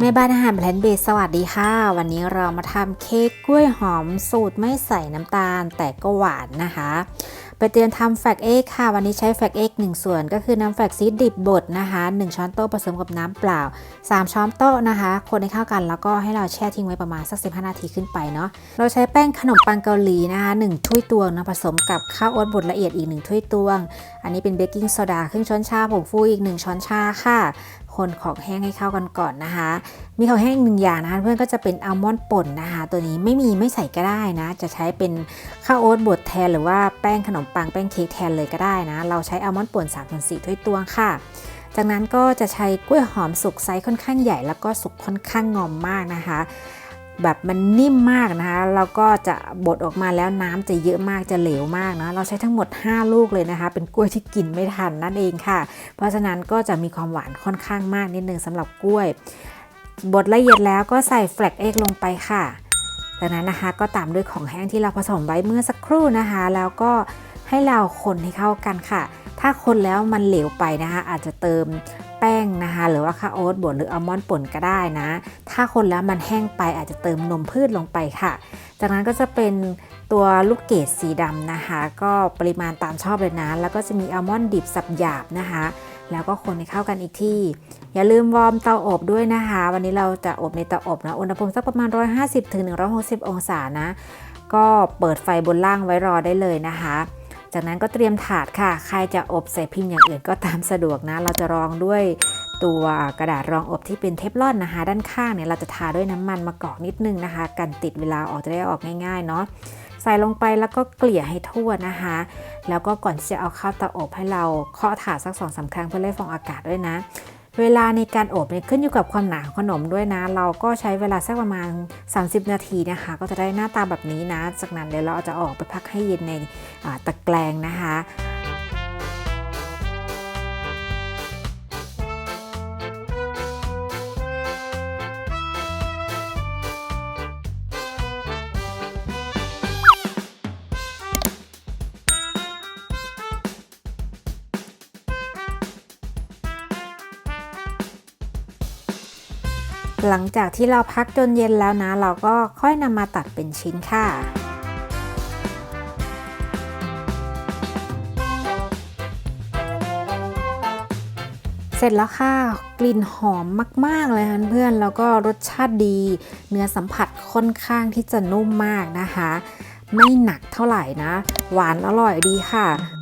แม่บ้านอาหารแพลนเบสสวัสดีค่ะ วันนี้เรามาทำเค้กกล้วยหอมสูตรไม่ใส่น้ำตาลแต่ก็หวานนะคะ ไปเตรียมทำแฟกเอ็กค่ะ วันนี้ใช้แฟกเอ็กหนึ่งส่วนก็คือน้ำแฟกซีดดิบบดนะคะ 1 ช้อนโต๊ะผสมกับน้ำเปล่า 3 ช้อนโต๊ะนะคะ คนให้เข้ากันแล้วก็ให้เราแช่ทิ้งไว้ประมาณสัก 15 นาทีขึ้นไปเนาะเราใช้แป้งขนมปังเกาหลีนะคะ1ถ้วยตวงนะผสมกับข้าวโอ๊ตบดละเอียดอีก 1 ถ้วยตวง อันนี้เป็นเบกกิ้งโซดาครึ่งช้อนชาผงฟูอีก 1 ช้อนชาค่ะ คนของแห้งให้เข้ากันก่อนนะคะ มีของแห้งหนึ่งอย่างนะคะเพื่อนก็จะเป็นอัลมอนด์ป่นนะคะ ตัวนี้ไม่มีไม่ใส่ก็ได้นะ จะใช้เป็นข้าวโอ๊ตบดแทนหรือว่าแป้งขนมปังแป้งเค้กแทนเลยก็ได้นะ เราใช้อัลมอนด์ป่น3ามถึงสี่ถ้วยตวงค่ะจากนั้นก็จะใช้กล้วยหอมสุกไซส์ค่อนข้างใหญ่แล้วก็สุกค่อนข้างงอมมากนะคะ แบบมันนิ่มมากนะคะแล้วก็จะบดออกมาแล้วน้ำจะเยอะมากจะเหลวมากนะเราใช้ทั้งหมด 5 ลูกเลยนะคะ เป็นกล้วยที่กินไม่ทันนั่นเองค่ะ เพราะฉะนั้นก็จะมีความหวานค่อนข้างมากนิดนึงสำหรับกล้วยบดละเอียดแล้วก็ใส่แฟลกเอ็กลงไปค่ะจากนั้นนะคะก็ตามด้วยของแห้งที่เราผสมไว้เมื่อสักครู่นะคะ แล้วก็ให้เราคนให้เข้ากันค่ะ ถ้าคนแล้วมันเหลวไปนะคะ อาจจะเติม แป้งนะคะ หรือว่าข้าวโอ๊ตบดหรืออัลมอนด์ป่นก็ได้นะ ถ้าคนแล้วมันแห้งไปอาจจะเติมนมพืชลงไปค่ะ จากนั้นก็จะเป็นตัวลูกเกดสีดำนะคะ ก็ปริมาณตามชอบเลยนะ แล้วก็จะมีอัลมอนด์ดิบสับหยาบนะคะ แล้วก็คนให้เข้ากันอีกที่ อย่าลืมวอร์มเตาอบด้วยนะคะ วันนี้เราจะอบในเตาอบนะ อุณหภูมิสักประมาณ 150ถึง160 องศานะ ก็เปิดไฟบนล่างไว้รอได้เลยนะคะ จากนั้นก็เตรียมถาดค่ะ ใครจะอบใส่พิมพ์อย่างอื่นก็ตามสะดวกนะ เราจะรองด้วยตัวกระดาษรองอบที่เป็นเทฟลอนนะคะ ด้านข้างเนี่ยเราจะทาด้วยน้ำมันมะกอกนิดนึงนะคะ กันติดเวลาออกจะได้ออกง่ายๆเนาะใส่ลงไปแล้วก็เกลี่ยให้ทั่วนะคะ แล้วก็ก่อนที่จะเอาเข้าเตาอบให้เราเคาะถาดสักสองสาครั้งเพื่อไล่ฟองอากาศด้วยนะ เวลาในการอบเนี่ยขึ้นอยู่กับความหนาของขนมด้วยนะ เราก็ใช้เวลาสักประมาณ 30 นาทีนะคะ ก็จะได้หน้าตาแบบนี้นะ จากนั้นเดี๋ยวเราจะออกไปพักให้เย็นในตะแกรงนะคะ หลังจากที่เราพักจนเย็นแล้วนะ เราก็ค่อยนำมาตัดเป็นชิ้นค่ะเสร็จแล้วค่ะ กลิ่นหอมมาก ๆ เลยค่ะเพื่อนแล้วก็รสชาติดี เนื้อสัมผัสค่อนข้างที่จะนุ่มมากนะคะ ไม่หนักเท่าไหร่นะ หวานอร่อยดีค่ะ